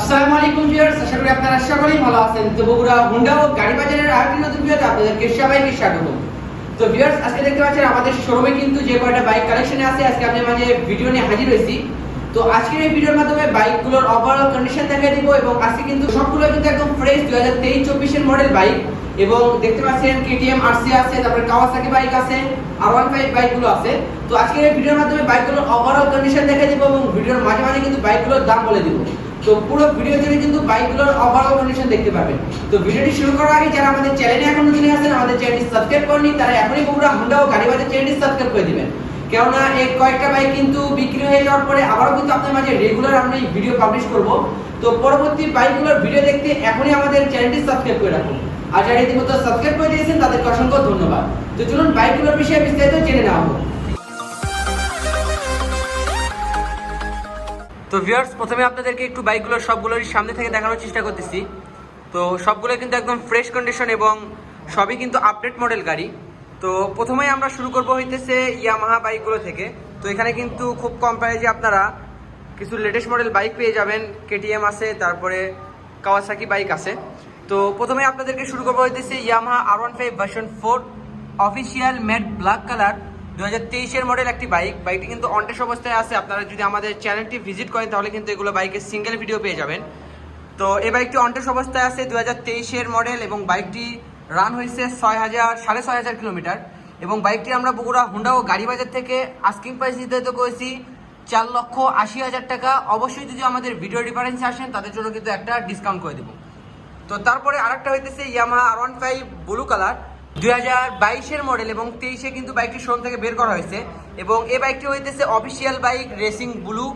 আসসালামু আলাইকুম ভিউয়ার্স, আশা করি আপনারা ভালো আছেন। তো বগুড়া, হুন্ডা ও গাড়ি বাজারের আরেকটি নতুন ভিডিওতে আপনাদেরকে সবাইকে স্বাগত। তো ভিউয়ার্স, আজকে দেখতে পাচ্ছেন আমাদের শোরুমে কিন্তু যে কয়টা বাইক কালেকশনে আছে, আজকে আপনাদের মাঝে ভিডিও নিয়ে হাজির হয়েছি। তো আজকের এই ভিডিওর মাধ্যমে বাইকগুলোর ওভারঅল কন্ডিশন দেখিয়ে দিব এবং আজকে কিন্তু সবগুলো কিন্তু একদম ফ্রেশ হাজার তেইশ চব্বিশের মডেল বাইক এবং দেখতে পাচ্ছেন কেটিএম আরসি আছে, তারপরে কাওয়াসাকি বাইক আছে আর ওয়ান ফাইভ বাইকগুলো আছে। তো আজকের এই ভিডিওর মাধ্যমে বাইকগুলোর ওভারঅল কন্ডিশন দেখিয়ে দিব এবং ভিডিওর মাঝে মাঝে কিন্তু বাইকগুলোর দাম বলে দিব। তো পুরো ভিডিও জুড়ে কিন্তু বাইকগুলোর ওভারঅল কন্ডিশন দেখতে পাবেন তো ভিডিওটি শুরু করার আগে যারা আমাদের চ্যানেলে এখন নতুন আছেন আমাদের চ্যানেলটি সাবস্ক্রাইব করেনি তারা এখনই বগুড়া হুন্ডা ও গাড়ি বাজার চ্যানেলটি সাবস্ক্রাইব করে দিবেন। কেননা এই কয়েকটা বাইক কিন্তু বিক্রি হয়ে যাওয়ার পরে আবারও কিন্তু আপনার মাঝে রেগুলার আমরা এই ভিডিও পাবলিশ করব। তো পরবর্তী বাইকগুলোর ভিডিও দেখতে এখনই আমাদের চ্যানেলটি সাবস্ক্রাইব করে রাখুন। আর যারা ইতিমধ্যে সাবস্ক্রাইব করে দিয়েছেন, তাদেরকে অসংখ্য ধন্যবাদ। তো চলুন বাইকগুলোর বিষয়ে বিস্তারিত জেনে নেওয়া হোক। তো ভিউয়ার্স প্রথমে আপনাদেরকে একটু বাইকগুলোর সবগুলোর সামনে থেকে দেখানোর চেষ্টা করতেছি। তো সবগুলো কিন্তু একদম ফ্রেশ কন্ডিশন এবং সবই কিন্তু আপডেট মডেল গাড়ি। তো প্রথমেই আমরা শুরু করব হইতেছে ইয়ামাহা বাইকগুলো থেকে। তো এখানে কিন্তু খুব কম প্রাইজে আপনারা কিছু লেটেস্ট মডেল বাইক পেয়ে যাবেন। কেটিএম আছে, তারপরে কাওয়াসাকি বাইক আছে। তো প্রথমে আপনাদেরকে শুরু করব হইতেছে Yamaha R one five version four official matte black colour দু হাজার তেইশের মডেল একটি বাইক বাইকটি কিন্তু অনটেস অবস্থায় আছে। আপনারা যদি আমাদের চ্যানেলটি ভিজিট করেন, তাহলে কিন্তু এগুলো বাইকের সিঙ্গেল ভিডিও পেয়ে যাবেন। তো এই বাইকটি অনটেস অবস্থায় আছে দু হাজার তেইশের মডেল এবং বাইকটি রান হয়েছে ছয় হাজার, সাড়ে ছয় হাজার কিলোমিটার এবং বাইকটি আমরা বগুড়া হুন্ডা ও গাড়ি বাজার থেকে আস্কিং প্রাইস নির্ধারিত করেছি চার লক্ষ আশি হাজার টাকা। অবশ্যই যদি আমাদের ভিডিও ডিফারেন্সে আসেন, তাদের জন্য কিন্তু একটা ডিসকাউন্ট করে দেবো। তো তারপরে আরেকটা হইতেছে Yamaha R one five blue colour দুই হাজার বাইশের মডেল এবং তেইশে কিন্তু বাইকটি শোরুম থেকে বের করা হয়েছে এবং এই বাইকটি হইতেছে অফিসিয়াল বাইক রেসিং ব্লু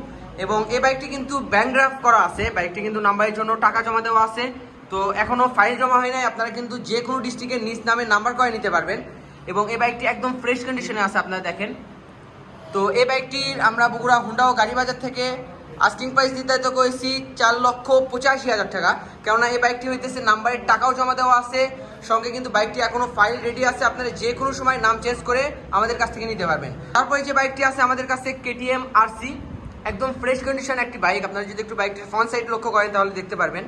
এবং এই বাইকটি কিন্তু ব্যাংগ্রাফ করা আছে। বাইকটি কিন্তু নাম্বারের জন্য টাকা জমা দেওয়া আছে। তো এখনও ফাইল জমা হয় নাই। আপনারা কিন্তু যে কোনো ডিস্ট্রিক্টের নিজ নামে নাম্বার করে নিতে পারবেন এবং এই বাইকটি একদম ফ্রেশ কন্ডিশনে আছে, আপনারা দেখেন। তো এই বাইকটির আমরা বগুড়া ও গাড়ি বাজার থেকে আস্কিং প্রাইস নির্ধারিত করেছি চার লক্ষ পঁচাশি হাজার টাকা। কেননা এই বাইকটি হইতেছে নাম্বারের টাকাও জমা দেওয়া আছে, সঙ্গে কিন্তু বাইকটি এখনও ফাইল রেডি আছে, আপনারা যে কোনো সময় নাম চেঞ্জ করে আমাদের কাছ থেকে নিতে পারবেন। তারপরে যে বাইকটি আছে আমাদের কাছে কেটিএম আরসি একদম ফ্রেশ কন্ডিশন একটি বাইক আপনারা যদি একটু বাইকটির ফ্রন্ট সাইড লক্ষ্য করেন তাহলে দেখতে পারবেন।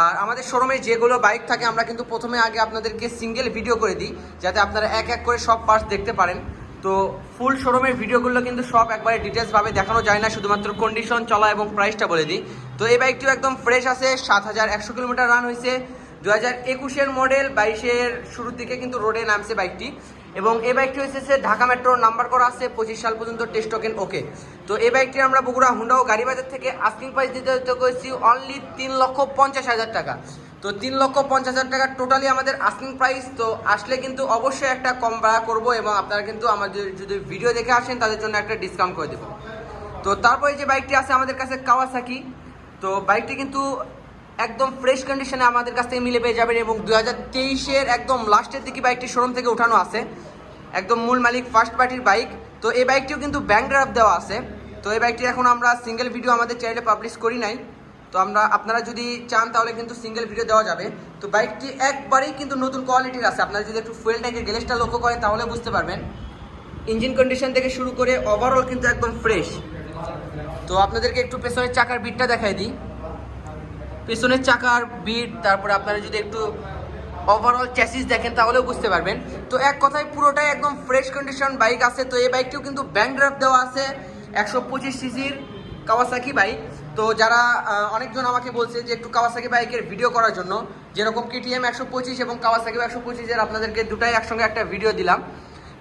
আর আমাদের শোরুমে যেগুলো বাইক থাকে, আমরা কিন্তু প্রথমে আগে আপনাদেরকে সিঙ্গেল ভিডিও করে দিই, যাতে আপনারা এক এক করে সব পার্টস দেখতে পারেন। তো ফুল শোরুমের ভিডিওগুলো কিন্তু সব একবারে ডিটেলসভাবে দেখানো যায় না, শুধুমাত্র কন্ডিশন চলা এবং প্রাইসটা বলে দিই। তো এই বাইকটিও একদম ফ্রেশ আছে, সাত হাজার একশো কিলোমিটার রান হয়েছে। দু হাজার একুশের মডেল বাইশের শুরুর দিকে কিন্তু রোডে নামছে বাইকটি এবং এই বাইকটি হচ্ছে ঢাকা মেট্রোর নাম্বার করা আছে, পঁচিশ সাল পর্যন্ত টেস্ট টোকেন ওকে তো এই বাইকটি আমরা বগুড়া, হুন্ডা ও গাড়ি বাজার থেকে আস্কিং প্রাইস দিতে করেছি অনলি তিন লক্ষ পঞ্চাশ হাজার টাকা। তো তিন লক্ষ পঞ্চাশ হাজার টাকা টোটালি আমাদের আস্কিং প্রাইস তো আসলে কিন্তু অবশ্যই একটা কম ভাড়া করব এবং আপনারা কিন্তু আমাদের যদি ভিডিও দেখে আসেন, তাদের জন্য একটা ডিসকাউন্ট করে দেবো। তো তারপরে যে বাইকটি আছে আমাদের কাছে কাওয়াসাকি তো বাইকটি কিন্তু একদম ফ্রেশ কন্ডিশনে আমাদের কাছ থেকে মিলে পেয়ে যাবেন এবং দু হাজার তেইশের একদম লাস্টের দিকে বাইকটি শোরুম থেকে উঠানো আছে। একদম মূল মালিক ফার্স্ট পার্টির বাইক তো এই বাইকটিও কিন্তু ব্যাংক ড্রাফট দেওয়া আছে। তো এই বাইকটি এখন আমরা সিঙ্গেল ভিডিও আমাদের চ্যানেলে পাবলিশ করি নাই। তো আমরা, আপনারা যদি চান তাহলে কিন্তু সিঙ্গেল ভিডিও দেওয়া যাবে। তো বাইকটি একবারেই কিন্তু নতুন কোয়ালিটির আছে। আপনারা যদি একটু ফুয়েল ট্যাঙ্কের গ্যালেসটা লক্ষ্য করেন তাহলে বুঝতে পারবেন। ইঞ্জিন কন্ডিশন থেকে শুরু করে ওভারঅল কিন্তু একদম ফ্রেশ তো আপনাদেরকে একটু পেছনের চাকার বিটটা দেখাই দিই। পেছনের চাকার বিট তারপরে আপনারা যদি একটু ওভারঅল চ্যাসিস দেখেন তাহলেও বুঝতে পারবেন। তো এক কথায় পুরোটাই একদম ফ্রেশ কন্ডিশন বাইক আছে। তো এই বাইকটিও কিন্তু ব্যাংক ড্রাফট দেওয়া আছে। একশো পঁচিশ সিসির কাওয়াসাকি বাইক তো যারা অনেকজন আমাকে বলছে যে একটু কাওয়াসাকি বাইকের ভিডিও করার জন্য, যেরকম কেটিএম একশো পঁচিশ এবং কাওয়াসাকি একশো পঁচিশের আপনাদেরকে দুটাই একসঙ্গে একটা ভিডিও দিলাম।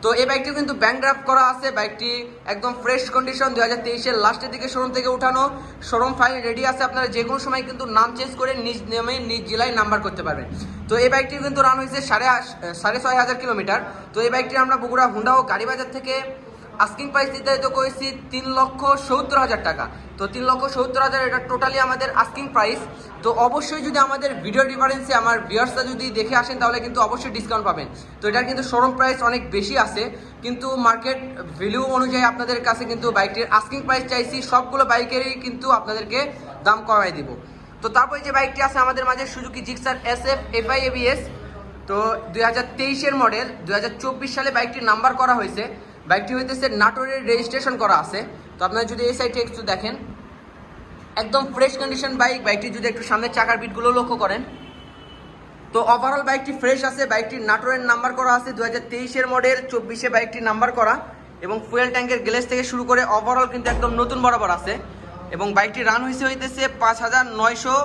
তো এই বাইকটিও কিন্তু ব্যাংকড্রাফট করা আছে। বাইকটি একদম ফ্রেশ কন্ডিশন দু হাজার তেইশের লাস্টের দিকে শোরুম থেকে উঠানো। শোরুম ফাইল রেডি আছে আপনারা যে কোনো সময় কিন্তু নাম চেঞ্জ করে নিজ নেমে, নিজ জেলায় নাম্বার করতে পারবেন। তো এই বাইকটি কিন্তু রান হয়েছে সাড়ে সাড়ে ছয় হাজার কিলোমিটার। তো এই বাইকটি আমরা বগুড়া, হুন্ডা ও গাড়ি বাজার থেকে আস্কিং প্রাইস নির্ধারিত করেছি তিন লক্ষ সত্তর হাজার টাকা। তো তিন লক্ষ সত্তর হাজার এটা টোটালি আমাদের আস্কিং প্রাইস তো অবশ্যই যদি আমাদের ভিডিও ডিফারেন্সে আমার ভিউয়ার্সরা যদি দেখে আসেন, তাহলে কিন্তু অবশ্যই ডিসকাউন্ট পাবেন। তো এটার কিন্তু শোরুম প্রাইস অনেক বেশি আছে। কিন্তু মার্কেট ভ্যালু অনুযায়ী আপনাদের কাছে কিন্তু বাইকটির আস্কিং প্রাইস চাইছি, সবগুলো বাইকেরই কিন্তু আপনাদেরকে দাম কমাই দিব। তো তারপরে যে বাইকটি আছে আমাদের মাঝে Suzuki Gixxer S F FI ABS তো দুই হাজার তেইশের মডেল দুই হাজার চব্বিশ সালে বাইকটির নাম্বার করা হয়েছে। বাইকটি হইতেছে নাটোরের রেজিস্ট্রেশন করা আছে। তো আপনারা যদি এই সাইডে একটু দেখেন, একদম ফ্রেশ কন্ডিশন বাইক বাইকটি যদি একটু সামনের চাকার বিটগুলো লক্ষ্য করেন। তো ওভারঅল বাইকটি ফ্রেশ আছে বাইকটির নাটোরের নাম্বার করা আছে দু হাজার তেইশের মডেল চব্বিশে বাইকটির নাম্বার করা এবং ফুয়েল ট্যাঙ্কের গ্লেস থেকে শুরু করে ওভারঅল কিন্তু একদম নতুন বরাবর আছে। এবং বাইকটি রান হয়েছে হইতেছে পাঁচ হাজার নয়শো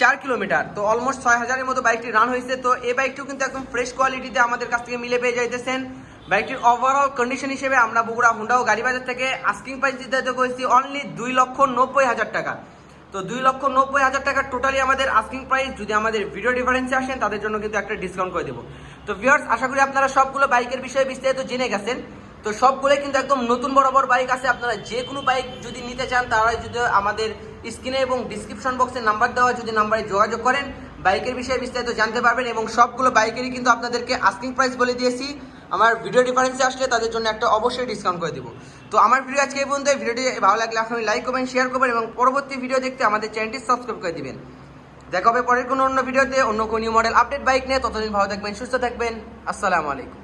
চার কিলোমিটার। তো অলমোস্ট ছয় হাজারের মতো বাইকটি রান হয়েছে তো এই বাইকটিও কিন্তু একদম ফ্রেশ কোয়ালিটিতে আমাদের কাছ থেকে মিলে পেয়ে যাইতেছেন। বাইকটির ওভারঅল কন্ডিশন হিসেবে আমরা বগুড়া, হুন্ডা ও গাড়ি বাজার থেকে আস্কিং প্রাইস দিতে করেছি অনলি দুই লক্ষ নব্বই হাজার টাকা। তো দুই লক্ষ নব্বই হাজার টাকা টোটালি আমাদের আস্কিং প্রাইস যদি আমাদের ভিডিও ডিফারেন্সে আসেন, তাদের জন্য কিন্তু একটা ডিসকাউন্ট করে দেবো। তো ভিউয়ার্স আশা করি আপনারা সবগুলো বাইকের বিষয়ে বিস্তারিত জেনে গেছেন। তো সবগুলোই কিন্তু একদম নতুন বরাবর বাইক আছে। আপনারা যে কোনো বাইক যদি নিতে চান, তারা যদি আমাদের স্ক্রিনে এবং ডিসক্রিপশন বক্সে নাম্বার দেওয়া যদি নাম্বারে যোগাযোগ করেন, বাইকের বিষয়ে বিস্তারিত জানতে পারবেন এবং সবগুলো বাইকেরই কিন্তু আপনাদেরকে আস্কিং প্রাইস বলে দিয়েছি। আমার ভিডিও ডিফারেন্সে আসলে তাদের জন্য একটা অবশ্যই ডিসকাউন্ট করে দেবো। তো আমার ভিডিও আজকে এই পর্যন্ত ভিডিওটি ভালো লাগলে আপনি লাইক করবেন শেয়ার করবেন এবং পরবর্তী ভিডিও দেখতে আমাদের চ্যানেলটি সাবস্ক্রাইব করে দিবেন। দেখা হবে পরের কোনো অন্য ভিডিওতে অন্য কোনো নিউ মডেল আপডেট বাইক নিয়ে। ততদিন ভালো থাকবেন, সুস্থ থাকবেন। আসসালামু আলাইকুম।